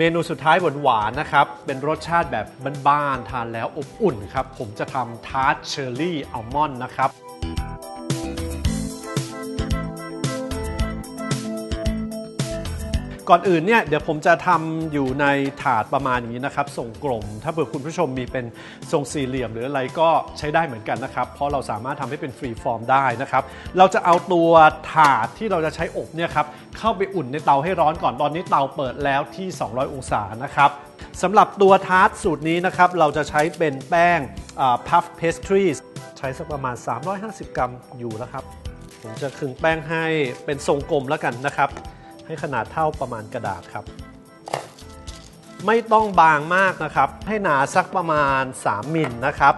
เมนูสุดท้ายหวานๆนะครับ เป็นรสชาติแบบบ้านๆทานแล้วอบอุ่นครับ ผมจะทำทาร์ตเชอร์รี่อัลมอนด์นะครับ ก่อนอื่นเนี่ยเดี๋ยวผมจะทำอยู่ในถาดประมาณนี้นะครับทรงกลม ถ้าเผื่อคุณผู้ชมมีเป็นทรงสี่เหลี่ยมหรืออะไรก็ใช้ได้เหมือนกันนะครับ เพราะเราสามารถทำให้เป็นฟรีฟอร์มได้นะครับ เราจะเอาตัวถาดที่เราจะใช้อบเนี่ยครับเข้าไปอุ่นในเตาให้ร้อนก่อนตอนนี้เตาเปิดแล้วที่ 200 องศานะครับสำหรับตัวทาร์ตสูตรนี้นะครับเราจะใช้เป็นแป้งพัฟเพสทรีใช้สักประมาณ 350 กรัมอยู่แล้วครับ ผมจะขึงแป้งให้เป็นทรงกลมแล้วกันนะครับ ให้ขนาดเท่าประมาณกระดาษครับ ไม่ต้องบางมากนะครับ ให้หนาสักประมาณ 3มิลนะครับ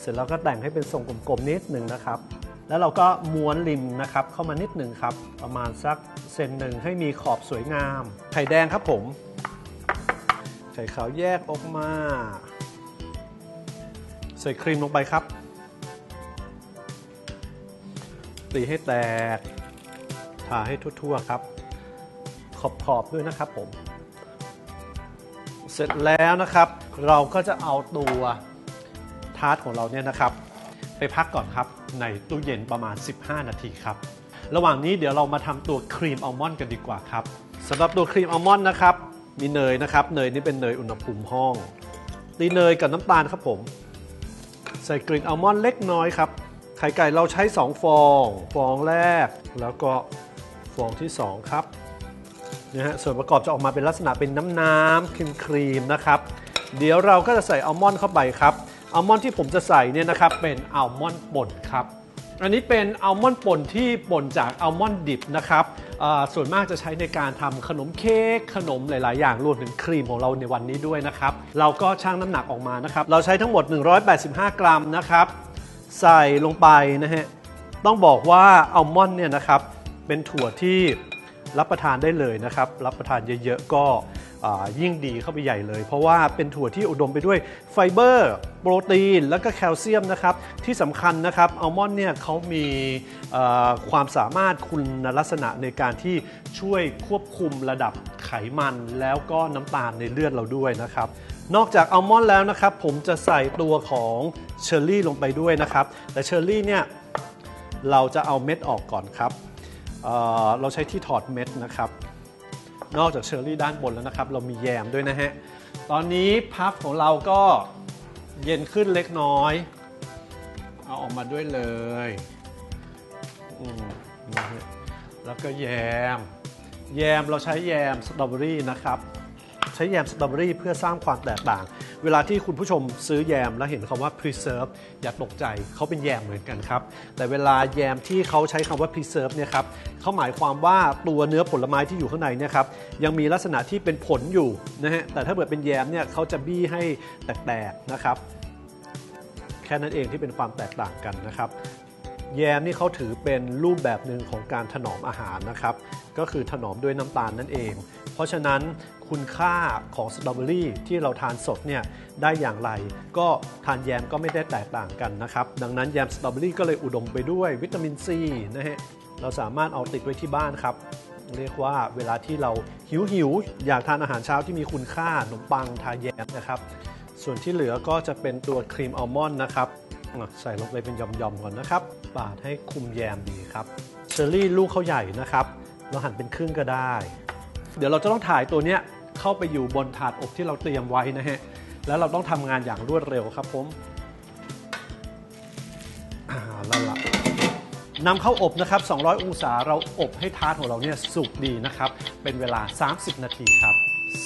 เสร็จแล้วก็แต่งให้เป็นทรงกลมๆนิดหนึ่งนะครับ แล้วเราก็ม้วนริมนะครับเข้ามานิดหนึ่งครับ ประมาณสักเซนหนึ่งให้มีขอบสวยงาม ไข่แดงครับผม ไข่ขาวแยกออกมา ใส่ครีมลงไปครับตีให้แตก ทาให้ทั่วๆครับ ขอบๆด้วยนะครับผม เสร็จแล้วนะครับ เราก็จะเอาตัวทาร์ตของเราเนี่ยนะครับ ไปพักก่อนครับ ในตู้เย็นประมาณ 15 นาทีครับ ระหว่างนี้เดี๋ยวเรามาทำตัวครีมอัลมอนด์กันดีกว่าครับสำหรับตัวครีมอัลมอนด์นะครับ มีเนยนะครับ เนยนี่เป็นเนยอุณหภูมิห้องตีเนยกับน้ำตาลครับผม ใส่กลิ่นอัลมอนด์เล็กน้อยครับไข่ไก่เราใช้ 2 ฟอง ฟองแรก แล้วก็ฟองที่ 2 ครับ นะฮะส่วนประกอบจะออกมาเป็นลักษณะเป็นน้ำน้ำครีมครีมนะครับ เดี๋ยวเราก็จะใส่อัลมอนด์เข้าไปครับอัลมอนด์ที่ผมจะใส่เนี่ยนะครับเป็นอัลมอนด์ป่นครับอันนี้เป็นอัลมอนด์ป่นที่ป่นจากอัลมอนด์ดิบนะครับส่วนมากจะใช้ในการทำขนมเค้กขนมหลาย ๆ อย่างรวมถึงครีมของเราในวันนี้ด้วยนะครับ เราก็ชั่งน้ำหนักออกมานะครับ เราใช้ทั้งหมด 185 กรัมนะครับ ใส่ลงไปนะฮะต้องบอกว่าอัลมอนด์เนี่ยนะครับเป็นถั่วที่ รับประทานได้เลยนะครับ รับประทานเยอะๆก็ยิ่งดีเข้าไปใหญ่เลย เพราะว่าเป็นถั่วที่อุดมไปด้วยไฟเบอร์ โปรตีน แล้วก็แคลเซียมนะครับ ที่สำคัญนะครับอัลมอนด์เนี่ยเขามีความสามารถคุณลักษณะในการที่ช่วยควบคุมระดับไขมันแล้วก็น้ำตาลในเลือดเราด้วยนะครับนอกจากอัลมอนด์แล้วนะครับ ผมจะใส่ตัวของเชอร์รี่ลงไปด้วยนะครับ แต่เชอร์รี่เนี่ยเราจะเอาเม็ดออกก่อนครับ เราใช้ที่ถอดเม็ดนะครับ นอกจากเชอร์รี่ด้านบนแล้วนะครับ เรามีแยมด้วยนะฮะ ตอนนี้พัฟของเราก็เย็นขึ้นเล็กน้อย เอาออกมาด้วยเลยแล้วก็แยม แยมเราใช้แยมสตรอเบอรี่นะครับ ใช้แยมสตรอเบอรี่เพื่อสร้างความแตกต่าง เวลาที่คุณผู้ชมซื้อแยมแล้วเห็นคำว่า preserve อย่าตกใจเขาเป็นแยมเหมือนกันครับ แต่เวลาแยมที่เขาใช้คำว่า preserve เนี่ยครับเขาหมายความว่าตัวเนื้อผลไม้ที่อยู่ข้างในเนี่ยครับยังมีลักษณะที่เป็นผลอยู่นะฮะแต่ถ้าเกิดเป็นแยมเนี่ยเขาจะบี้ให้แตกๆนะครับ แค่นั้นเองที่เป็นความแตกต่างกันนะครับ แยมนี่เขาถือเป็นรูปแบบหนึ่งของการถนอมอาหารนะครับ ก็คือถนอมด้วยน้ำตาลนั่นเอง เพราะฉะนั้นคุณค่าของสตรอเบอรี่ที่เราทานสดเนี่ยได้อย่างไร ก็ทานแยมก็ไม่ได้แตกต่างกันนะครับ ดังนั้นแยมสตรอเบอรี่ก็เลยอุดมไปด้วยวิตามินซีนะฮะเราสามารถเอาติดไว้ที่บ้านครับเรียกว่าเวลาที่เราหิวหิวอยากทานอาหารเช้าที่มีคุณค่าขนมปังทาแยมนะครับ ส่วนที่เหลือก็จะเป็นตัวครีมอัลมอนด์นะครับ ใส่ลงไปเป็นหย่อมๆก่อนนะครับปาดให้คุมแยมดีครับเชอร์รี่ลูกเขาใหญ่นะครับเราหั่นเป็นครึ่งก็ได้ เดี๋ยวเราจะต้องถ่ายตัวเนี้ยเข้าไปอยู่บนถาดอบที่เราเตรียมไว้นะฮะแล้วเราต้องทำงานอย่างรวดเร็วครับผมอ่าแล้วล่ะนำเข้าอบนะครับ 200 องศาเราอบให้ทาร์ตของเราเนี่ยสุกดีนะครับ เป็นเวลา 30 นาทีครับ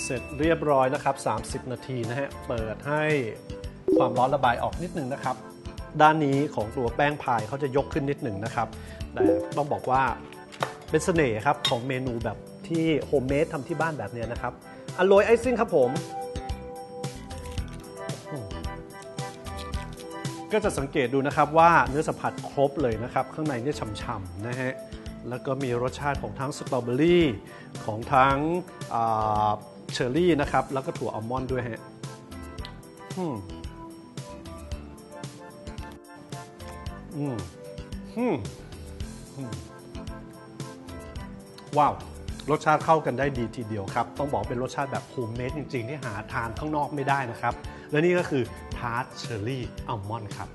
เสร็จเรียบร้อยนะครับ 30 นาทีนะฮะ เปิดให้ความร้อนระบายออกนิดหนึ่งนะครับ ด้านนี้ของตัวแป้งพายเขาจะยกขึ้นนิดหนึ่งนะครับ แต่ต้องบอกว่าเป็นเสน่ห์ครับของเมนูแบบที่โฮมเมดทำที่บ้านแบบนี้นะครับอโรยไอซิ่งครับผม ก็จะสังเกตดูนะครับว่าเนื้อสัมผัสครบเลยนะครับ ข้างในเนี่ยฉ่ำๆนะฮะแล้วก็มีรสชาติของทั้งสตรอเบอรี่ของทั้งเชอร์รี่นะครับ แล้วก็ถั่วอัลมอนด์ด้วยฮะ อืมอืมว้าว รสชาติเข้ากันได้ดีทีเดียวครับ ต้องบอกเป็นรสชาติแบบโฮมเมดจริงๆ ที่หาทานข้างนอกไม่ได้นะครับ และนี่ก็คือทาร์ตเชอร์รี่อัลมอนด์ครับ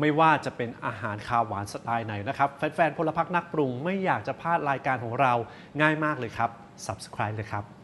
ไม่ว่าจะเป็นอาหารคาวหวานสไตล์ไหนนะครับ แฟนๆพลพักนักปรุงไม่อยากจะพลาดรายการของเราง่ายมากเลยครับ Subscribe เลยครับ